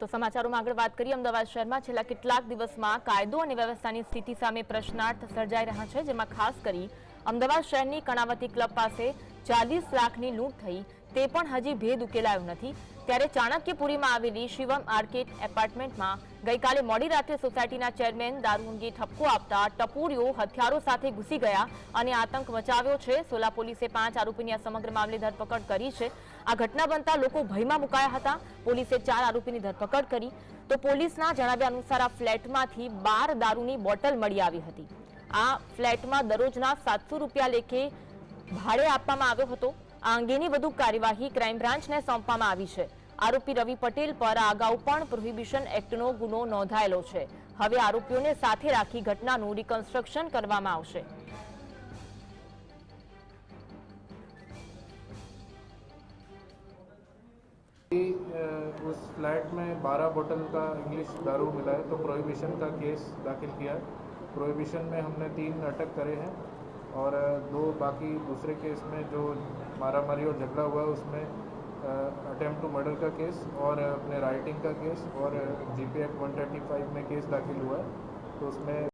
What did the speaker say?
તો સમાચારોમાં આગળ વાત કરીએ. અમદાવાદ શહેરમાં છેલ્લા કેટલાક દિવસમાં કાયદો અને વ્યવસ્થાની સ્થિતિ સામે પ્રશ્નાર્થ સર્જાઈ રહ્યા છે, જેમાં ખાસ કરી અમદાવાદ શહેરની કણાવતી ક્લબ પાસે ચાલીસ લાખની લૂંટ થઈ. તે પણ હજી ભેદ ઉકેલાયો નથી. ત્યારે ચાણક્યપુરીમાં આવેલી શિવમ આર્કેટ એપાર્ટમેન્ટમાં ગઈકાલે મોડી રાત્રે સોસાયટીના ચેરમેન દારૂ ઠપકો આપતા ટપોરીઓ હથિયારો સાથે ઘૂસી ગયા અને આતંક મચાવ્યો છે. સોલા પોલીસે પાંચ આરોપીની આ સમગ્ર મામલે ધરપકડ કરી છે. આ ઘટના બનતા લોકો ભયમાં મુકાયા હતા. પોલીસે ચાર આરોપીની ધરપકડ કરી. તો પોલીસના જણાવ્યા અનુસાર આ ફ્લેટમાંથી બાર દારૂની બોટલ મળી આવી હતી. આ ફ્લેટમાં દરરોજના સાતસો રૂપિયા લેખે ભાડે આપવામાં આવ્યો હતો. આ અંગેની વધુ કાર્યવાહી ક્રાઇમ બ્રાન્ચને સોંપવામાં આવી છે આરોપી રવિ પટેલ પર આ અગાઉ પણ પ્રોહિબિશન એક્ટનો ગુનો નોંધાયેલો છે હવે આરોપીઓને સાથે રાખી ઘટનાનું રિકન્સ્ટ્રક્શન કરવામાં આવશે अ, उस फ्लैट में 12 बोतल का इंग्लिश दारू मिला है तो प्रोहिबिशन का केस दाखिल किया है प्रोहिबिशन में हमने तीन अटक करे हैं और अ, दो बाकी दूसरे केस में जो मारामारी और झगड़ा हुआ है, उसमें अटेम्प्ट टू मर्डर का केस और अपने राइटिंग का केस और जी पी एक्ट वन में केस दाखिल हुआ है तो उसमें